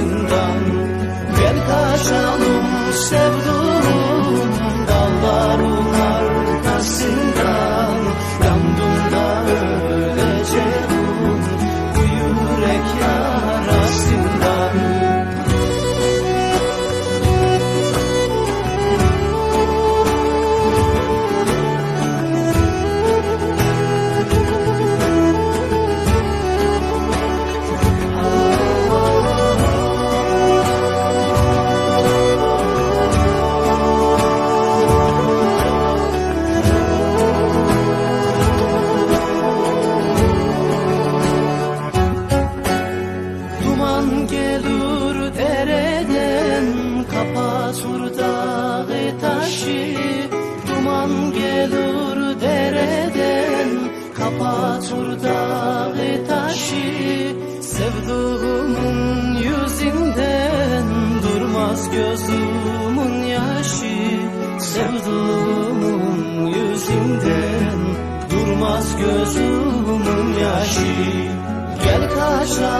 yarasından Gel kaçalım sevduğum Gelir dereden kapatır dağı taşı. Sevduğumun yüzünden durmaz gözümün yaşı. Sevduğumun yüzünden durmaz gözümün yaşı. Gel sevduğum